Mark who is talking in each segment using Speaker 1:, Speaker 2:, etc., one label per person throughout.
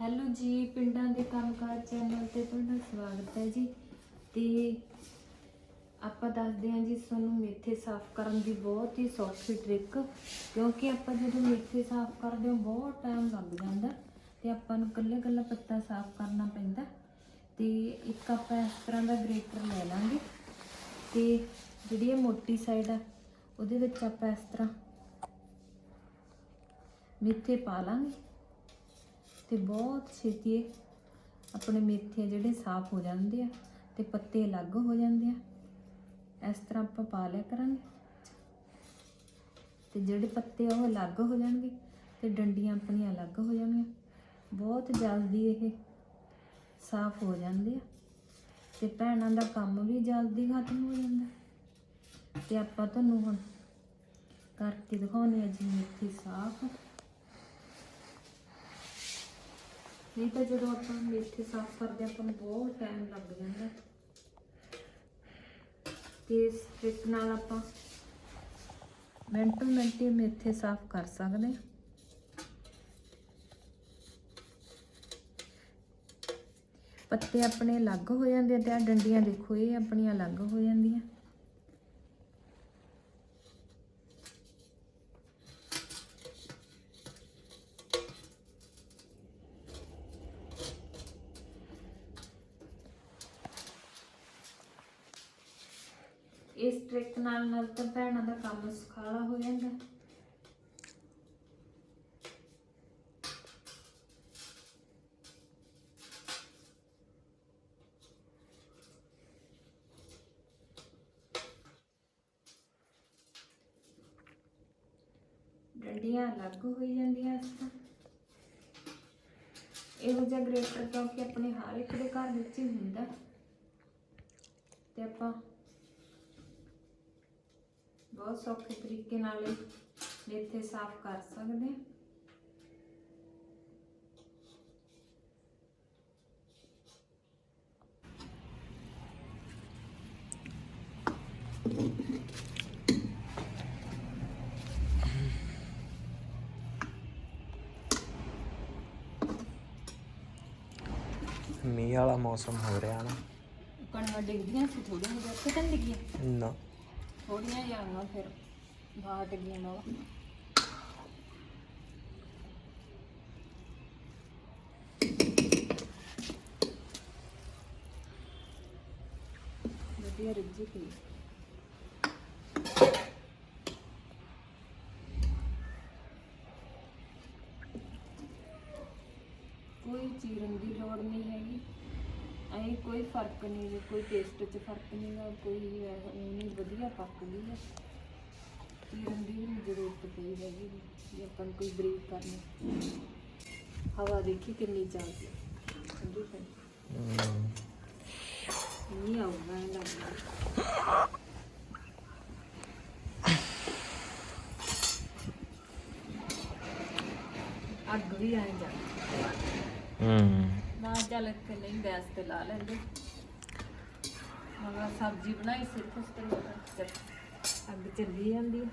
Speaker 1: Hello ਜੀ, ਪਿੰਡਾਂ ਦੇ ਕੰਮਕਾਜ ਚੈਨਲ ਤੇ ਤੁਹਾਡਾ ਸਵਾਗਤ ਹੈ ਜੀ। ਤੇ ਆਪਾਂ ਦੱਸਦੇ ਹਾਂ ਜੀ ਤੁਹਾਨੂੰ ਮੇਥੇ ਸਾਫ਼ ਕਰਨ ਦੀ ਬਹੁਤ ਹੀ ਸੌਖੀ ਟ੍ਰਿਕ ਕਿਉਂਕਿ ਆਪਾਂ ਜਦੋਂ ਮੇਥੇ ਸਾਫ਼ ਕਰਦੇ ਹਾਂ, ਬਹੁਤ ਟਾਈਮ ਲੱਗ ਜਾਂਦਾ ਤੇ ਆਪਾਂ ਨੂੰ ਕੱਲੇ ਕੱਲਾ ਪੱਤਾ ਸਾਫ਼ ਕਰਨਾ ਪੈਂਦਾ। ਤੇ ਇੱਕ ਆਪਾਂ ਇਸ ਤਰ੍ਹਾਂ ਦਾ ਗ੍ਰੇਟਰ ਲੈ ਲਾਂਗੇ। ਤੇ ਜਿਹੜੀ ਇਹ ਮੋਟੀ ਸਾਈਡ ਆ, ਉਹਦੇ ਵਿੱਚ ਆਪਾਂ ਇਸ ਤਰ੍ਹਾਂ ਮੇਥੇ ਪਾ ਲਾਂਗੇ। ਤੇ ਬਹੁਤ ਛੇਤੀ ਇਹ ਆਪਣੇ ਮੇਥੇ ਜਿਹੜੇ ਸਾਫ਼ ਹੋ ਜਾਂਦੇ ਆ ਤੇ ਪੱਤੇ ਅਲੱਗ ਹੋ ਜਾਂਦੇ ਆ। ਇਸ ਤਰ੍ਹਾਂ ਆਪਾਂ ਪਾ ਲਿਆ ਕਰਾਂਗੇ। ਤੇ ਜਿਹੜੇ ਪੱਤੇ ਆ ਉਹ ਅਲੱਗ ਹੋ ਜਾਣਗੇ ਤੇ ਡੰਡੀਆਂ ਆਪਣੀਆਂ ਅਲੱਗ ਹੋ ਜਾਣਗੀਆਂ। ਬਹੁਤ ਜਲਦੀ ਇਹ ਸਾਫ਼ ਹੋ ਜਾਂਦੇ ਆ ਤੇ ਭੈਣਾਂ ਦਾ ਕੰਮ ਵੀ ਜਲਦੀ ਖਤਮ ਹੋ ਜਾਂਦਾ। ਤੇ ਆਪਾਂ ਤੁਹਾਨੂੰ ਹੁਣ ਕਰਕੇ ਦਿਖਾਉਣੇ ਆ ਜੀ ਮੇਥੀ ਸਾਫ਼ ਨਹੀਂ ਤਾਂ ਜਦੋਂ ਆਪਾਂ ਮੇਥੇ ਸਾਫ਼ ਕਰਦੇ ਹਾਂ, ਆਪਾਂ ਨੂੰ ਬਹੁਤ ਟਾਈਮ ਲੱਗ ਜਾਂਦਾ ਤੇ ਇਸ ਨਾਲ ਆਪਾਂ ਮਿੰਟੋ ਮਿੰਟ ਹੀ ਮੇਥੇ ਸਾਫ਼ ਕਰ ਸਕਦੇ ਹਾਂ। ਪੱਤੇ ਆਪਣੇ ਅਲੱਗ ਹੋ ਜਾਂਦੇ ਆ ਤੇ ਆ ਡੰਡੀਆਂ ਦੇਖੋ ਇਹ ਆਪਣੀਆਂ ਅਲੱਗ ਹੋ ਜਾਂਦੀਆਂ ਇਸ ਟ੍ਰਿਕ ਨਾਲ ਨਾਲ ਤਾਂ ਭੈਣਾਂ ਦਾ ਕੰਮ ਸੁਖਾਲਾ ਹੋ ਜਾਂਦਾ। ਡੰਡੀਆਂ ਅਲੱਗ ਹੋਈ ਜਾਂਦੀਆਂ ਇਸ ਤੋਂ ਇਹੋ ਜਿਹਾ ਗ੍ਰੇਟਰ ਕਿਉਂਕਿ ਆਪਣੇ ਹਰ ਇੱਕ ਦੇ ਘਰ ਵਿੱਚ ਹੀ ਹੁੰਦਾ। ਤੇ ਆਪਾਂ ਬਹੁਤ ਸੌਖੇ ਤਰੀਕੇ ਨਾਲ ਇਹ ਮੇਥੇ ਸਾਫ਼ ਕਰ ਸਕਦੇ ਹਾਂ
Speaker 2: ਮੀਂਹ ਵਾਲਾ ਮੌਸਮ ਹੋ ਰਿਹਾ ਨਾ
Speaker 1: ਕਣੀਆਂ ਡਿੱਗਦੀਆਂ ਸੀ ਥੋੜੀਆਂ ਜਿਹਾ ਕਿਤੇ ਨਹੀਂ ਡਿੱਗੀਆਂ
Speaker 2: ਨਾ
Speaker 1: ਥੋੜੀਆਂ ਜਿਹਾ ਫਿਰ ਬਾਹਰ ਡਿੱਗੀਆਂ ਨਾ। ਵਧੀਆ ਰਿੱਝੀ ਪਈ। ਕੋਈ ਚੀਰਨ ਦੀ ਲੋੜ ਨਹੀਂ। ਕੋਈ ਫ਼ਰਕ ਨਹੀਂ ਗੀ, ਕੋਈ ਟੇਸਟ 'ਚ ਫ਼ਰਕ ਨਹੀਂ ਗਾ ਕੋਈ ਇਹ ਨਹੀਂ ਵਧੀਆ ਪੱਕਦੀ ਹੈ ਚੀਰਨ ਦੀ ਵੀ ਨਹੀਂ ਜ਼ਰੂਰਤ ਪਈ ਹੈਗੀ ਗੀ, ਜੇ ਆਪਾਂ ਨੂੰ ਕੋਈ ਬਰੀਕ ਕਰਨੀ। ਹਵਾ ਦੇਖੀ ਕਿੰਨੀ ਚੱਲਦੀ ਹੈ ਠੰਡੀ
Speaker 2: ਹਮ,
Speaker 1: ਨਹੀਂ ਆਉਗਾ ਇਹ ਲੱਗਦਾ ਅੱਗ ਵੀ ਆਏ ਜਾ।
Speaker 2: ਹਮ।
Speaker 1: ਨਾ ਚੱਲ ਕੇ ਨਹੀਂ ਗੈਸ ਤੇ ਲਾ ਲੈਂਦੇ। ਮਗਰ ਸਬਜ਼ੀ ਬਣਾਈ ਸਿਰਫ ਉਸ ਤੇ ਅੱਗ ਚੱਲੀ ਜਾਂਦੀ ਹੈ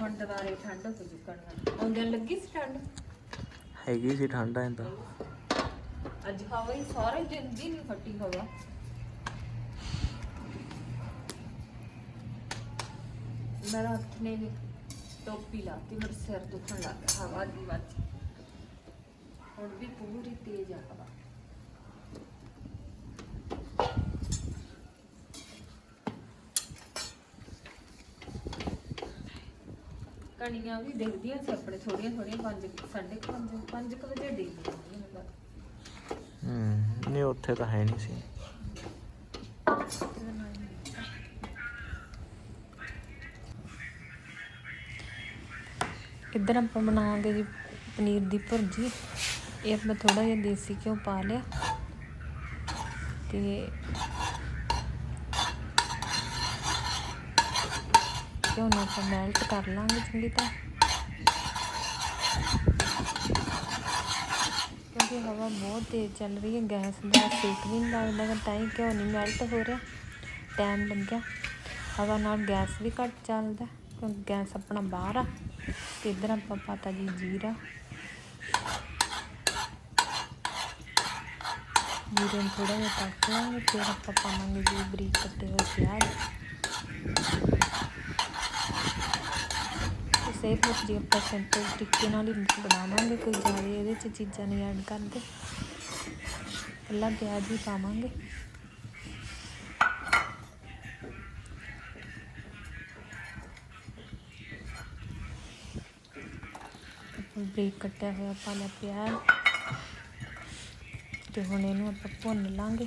Speaker 1: ਹੁਣ ਦੁਬਾਰੇ ਠੰਡ ਹੋ ਚੁੱਕਣ ਆਉਂਦੇ ਲੱਗੀ ਸੀ ਠੰਡ?
Speaker 2: ਹੈਗੀ ਸੀ ਠੰਡਾ ਇੰਦਾ
Speaker 1: ਅੱਜ ਹਵਾ ਹੀ ਸਾਰੇ ਦਿਨ ਦੀ ਨਹੀਂ ਫੱਟੀ ਹਵਾ। ਮੇਰਾ ਹੱਥ ਨੇ ਵੀ ਟੋਪੀ ਲਾਤੀ, ਮੇਰੇ ਸਿਰ ਦੁਖਣ ਲੱਗ ਗਿਆ। ਹਵਾ ਦੀ ਵੱਜ ਹੁਣ ਵੀ ਪੂਰੀ ਤੇਜ਼ ਆ ਹਵਾ। ਕਣੀਆਂ ਵੀ ਦਿਖਦੀਆਂ ਸੀ ਆਪਣੇ ਥੋੜੀਆਂ ਥੋੜੀਆਂ 5 ਸਾਢੇ 5 5 ਵਜੇ ਡਿੱਗਦੀਆਂ ਸੀ ਮੈਨੂੰ ਲੱਗਦਾ
Speaker 2: ਹਮ ਨਹੀਂ, ਉੱਥੇ ਤਾਂ ਹੈ ਨਹੀਂ ਸੀ।
Speaker 1: ਇੱਧਰ ਆਪਾਂ ਬਣਾਵਾਂਗੇ ਜੀ ਪਨੀਰ ਦੀ ਭੁਰਜੀ। ਇਹ ਆਪਾਂ ਥੋੜਾ ਜਿਹਾ ਦੇਸੀ ਘਿਓ ਪਾ ਲਿਆ। ਤੇ ਘਿਓ ਨੂੰ ਆਪਾਂ ਮੈਲਟ ਕਰ ਲਾਂਗੇ ਚੰਗੀ ਤਰ੍ਹਾਂ। ਕਿਉਂਕਿ ਹਵਾ ਬਹੁਤ ਤੇਜ਼ ਚੱਲ ਰਹੀ ਹੈ, ਗੈਸ ਦਾ ਸੇਕ ਵੀ ਨਹੀਂ ਲੱਗਦਾ ਤਾਂ ਹੀ ਘਿਓ ਨਹੀਂ ਮੈਲਟ ਹੋ ਰਿਹਾ। ਟਾਈਮ ਲੱਗਿਆ। ਹਵਾ ਨਾਲ ਗੈਸ ਵੀ ਘੱਟ ਚੱਲਦਾ, ਕਿਉਂਕਿ ਗੈਸ ਆਪਣਾ ਬਾਹਰ ਆ। ਤੇ ਇਧਰ ਆਪਾਂ ਪਾਤਾ ਜੀ ਜੀਰਾ। ਜੀਰੇ ਨੂੰ ਥੋੜਾ ਜਿਹਾ ਤੱਕ ਲਾਂਗੇ ਫਿਰ ਆਪਾਂ ਪਾਵਾਂਗੇ ਜੀ ਬਰੀਕ ਕੱਟੇ ਹੋਏ ਪਿਆਜ਼। ਤੇ ਵਿੱਚ ਜੀ ਆਪਾਂ ਸਿੰਪਲ ਤਰੀਕੇ ਨਾਲ ਹੀ ਬਣਾਵਾਂਗੇ, ਕੋਈ ਜ਼ਿਆਦਾ ਇਹਦੇ 'ਚ ਚੀਜ਼ਾਂ ਨਹੀਂ ਐਡ ਕਰਦੇ। ਪਹਿਲਾਂ ਪਿਆਜ਼ ਹੀ ਪਾਵਾਂਗੇ। ਬਰੀਕ ਕੱਟਿਆ ਹੋਇਆ ਪਾ ਲਿਆ ਪਿਆਜ਼ ਤੇ ਹੁਣ ਇਹਨੂੰ ਆਪਾਂ ਭੁੰਨ ਲਾਂਗੇ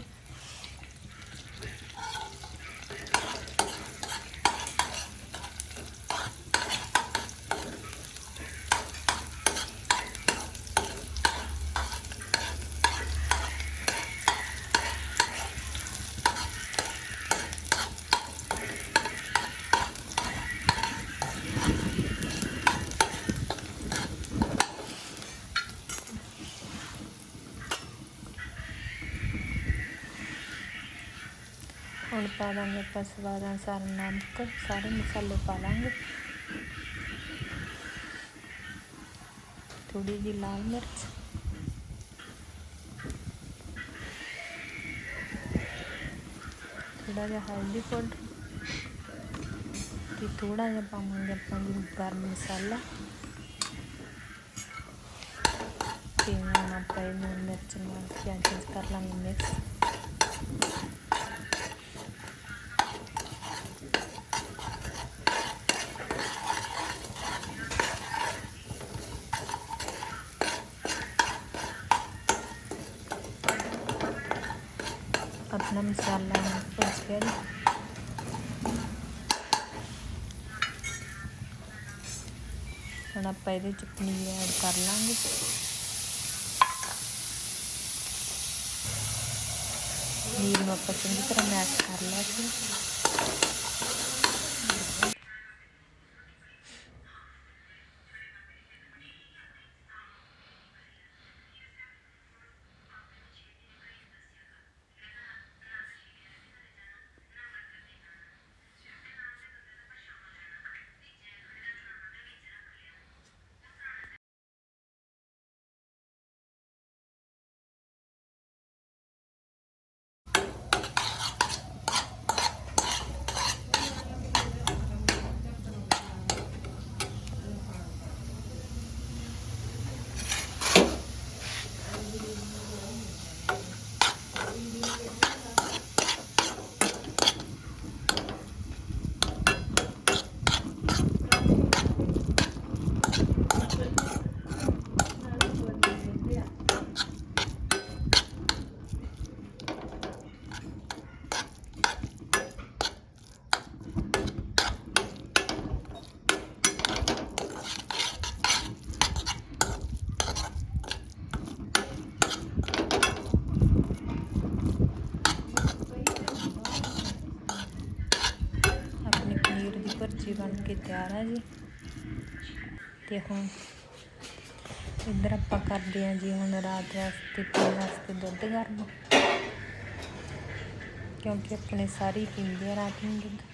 Speaker 1: ਹੁਣ ਪਾ ਦਾਂਗੇ ਆਪਾਂ ਸਵਾਦ ਅਨੁਸਾਰ ਨਮਕ, ਸਾਰੇ ਮਸਾਲੇ ਪਾ ਲਾਂਗੇ। ਥੋੜੀ ਜਿਹੀ ਲਾਲ ਮਿਰਚ। ਥੋੜਾ ਜਿਹਾ ਹਲਦੀ ਪਾਊਡਰ। ਤੇ ਥੋੜਾ ਜਿਹਾ ਪਾਵਾਂਗੇ ਆਪਾਂ ਜੀ ਗਰਮ ਮਸਾਲਾ। ਤੇ ਹੁਣ ਆਪਾਂ ਇਹਨੂੰ ਮਿਰਚ ਨਾਲ ਪਿਆਜ਼ ਕਰ ਲਾਂਗੇ ਮਿਕਸ ਆਪਣਾ ਮਸਾਲਾ ਭੁੱਜ ਗਿਆ ਹੁਣ ਆਪਾਂ ਇਹਦੇ ਚ ਪਨੀਰ ਐਡ ਕਰ ਲਾਂਗੇ ਪਨੀਰ ਨੂੰ ਆਪਾਂ ਚੰਗੀ ਤਰ੍ਹਾਂ ਮੈਸ਼ ਕਰ ਲਿਆ ਸੀ ਆਪਣੀ ਪਨੀਰ ਦੀ ਭੁਰਜੀ ਬਣ ਕੇ ਤਿਆਰ ਆ ਜੀ। ਤੇ ਹੁਣ ਇੱਧਰ ਆਪਾਂ ਕਰਦੇ ਹਾਂ ਜੀ ਹੁਣ ਰਾਤ ਵਾਸਤੇ, ਪੀਣ ਵਾਸਤੇ ਦੁੱਧ ਗਰਮ। ਕਿਉਂਕਿ ਆਪਣੇ ਸਾਰੇ ਹੀ ਪੀਂਦੇ ਆ ਰਾਤ ਨੂੰ ਦੁੱਧ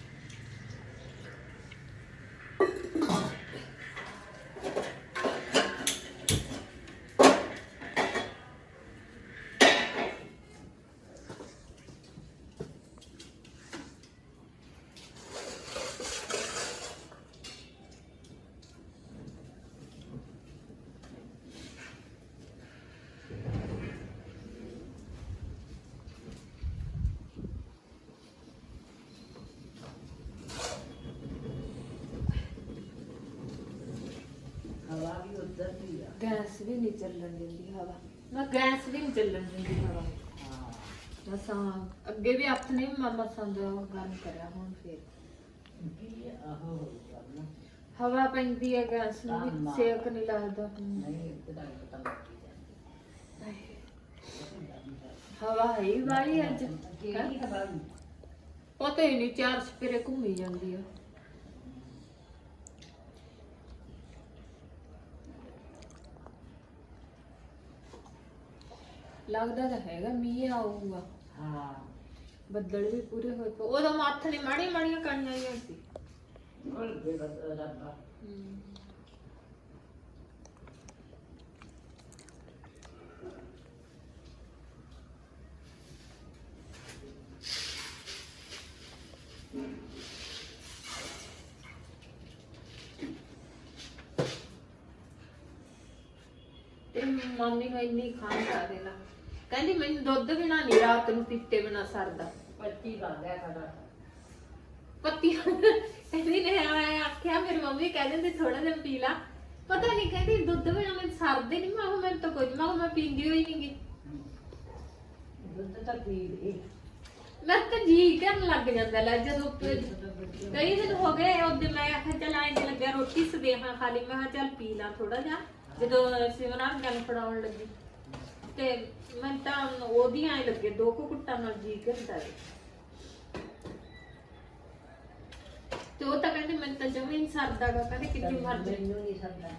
Speaker 3: ਹਵਾ ਵੀ ਉਧਰ ਦੀ ਆ
Speaker 1: ਗੈਸ ਵੀ ਨਹੀਂ ਚੱਲਣ ਦਿੰਦੀ ਹਵਾ। ਨਾ ਗੈਸ ਵੀ ਨਹੀਂ ਚੱਲਣ ਦਿੰਦੀ ਹਵਾ।
Speaker 3: ਹਾਂ।
Speaker 1: ਮਸਾਂ ਅੱਗੇ ਵੀ ਹੱਥ ਨੇ ਮੈਂ ਮਸਾਂ ਦਾ ਉਹ ਗਰਮ ਕਰਿਆ ਹੁਣ ਫੇਰ।
Speaker 3: ਆਹੋ
Speaker 1: ਹਵਾ ਪੈਂਦੀ ਹੈ ਗੈਸ ਨੂੰ ਵੀ। ਸੇਕ ਨਹੀਂ ਲੱਗਦਾ।
Speaker 3: ਨਹੀਂ ਪਤਾ ਲੱਗੀ ਜਾਂਦੀ।
Speaker 1: ਹਵਾ ਹੈ ਹੀ ਵਾਲੀ ਅੱਜ।
Speaker 3: ਕਿਹੜੀ ਹਵਾ?
Speaker 1: ਪਤਾ ਹੀ ਨਹੀਂ ਚਾਰ ਸਪੇਰੇ ਘੁੰਮੀ ਜਾਂਦੀ ਆ। ਲੱਗਦਾ ਤਾਂ ਹੈਗਾ ਮੀਂਹ ਆਊਗਾ।
Speaker 3: ਹਾਂ।
Speaker 1: ਬੱਦਲ ਵੀ ਪੂਰੇ ਹੋਏ ਪਏ। ਉਦੋਂ ਮੱਥ ਨੇ ਮਾੜੀ ਮਾੜੀਆਂ ਕਣੀਆਂ ਆਈਆਂ ਸੀ।
Speaker 3: ਉਹ ਬੇਬਸ ਰੱਬਾ
Speaker 1: ਤੇ ਮੰਮੀ ਨੂੰ ਇੰਨੀ ਦੇਣਾ ਕਹਿੰਦੀ ਮੈਨੂੰ ਦੁੱਧ ਬਿਨਾ ਨਹੀਂ ਰਾਤ ਨੂੰ ਪੀਤੇ ਬਿਨਾ ਸਰਦਾ।
Speaker 3: ਪੱਤੀ ਲਾ ਲਿਆ ਕਰ
Speaker 1: ਪੱਤੀ ਕਹਿੰਦੀ ਨੇ ਮੈਂ ਆਖਿਆ ਮੇਰੀ ਮੰਮੀ ਕਹਿ ਦਿੰਦੀ ਥੋੜਾ ਜਿਹਾ ਪੀ ਲਾ। ਪਤਾ ਨਹੀਂ ਕਹਿੰਦੀ ਦੁੱਧ ਬਿਨਾ ਮੈਨੂੰ ਸਰਦੇ ਨਹੀਂ। ਮੈਂ ਕਿਹਾ ਮੈਨੂੰ ਤਾਂ ਕੁਝ ਮੈਂ ਕਿਹਾ ਮੈਂ ਪੀਂਦੀ ਹੋਈ ਨਹੀਂ ਗੀ।
Speaker 3: ਦੁੱਧ ਤਾਂ ਪੀ ਲਈ।
Speaker 1: ਮੈਂ ਤਾਂ ਜੀ ਕਰਨ ਲੱਗ ਜਾਂਦਾ ਲੈ ਜਦੋਂ ਪ- ਕਈ ਦਿਨ ਹੋ ਗਏ ਉਹਦੇ ਮੈਂ ਆਖਿਆ ਚੱਲ ਆਏ ਤੇ ਲੱਗਿਆ ਰੋਟੀ ਸਦੇਹਾਂ ਖਾ ਲਈ। ਮੈਂ ਕਿਹਾ ਚੱਲ ਪੀ ਲਾਂ ਥੋੜਾ ਜਿਹਾ। ਜਦੋਂ ਸਿਮਰਨ ਗੱਲ ਫੜਾਉਣ ਲੱਗੀ। ਤੇ ਮੈਂ ਤਾਂ ਉਹਦੀ ਐ ਲੱਗੇ, ਦੋ ਕੁ ਕੁੱਟਾਂ ਨਾਲ ਜੀ ਕਰਦਾ ਵੇ ਤੇ ਉਹ ਤਾਂ ਕਹਿੰਦੇ ਮੈਨੂੰ ਤਾਂ ਜਮੇ ਨਹੀਂ ਸਰਦਾ ਗਾ, ਕਹਿੰਦੇ ਕਿੰਨੀ ਮਰਜ਼ੀ।
Speaker 3: ਮੈਨੂੰ ਨਹੀਂ ਸਰਦਾ।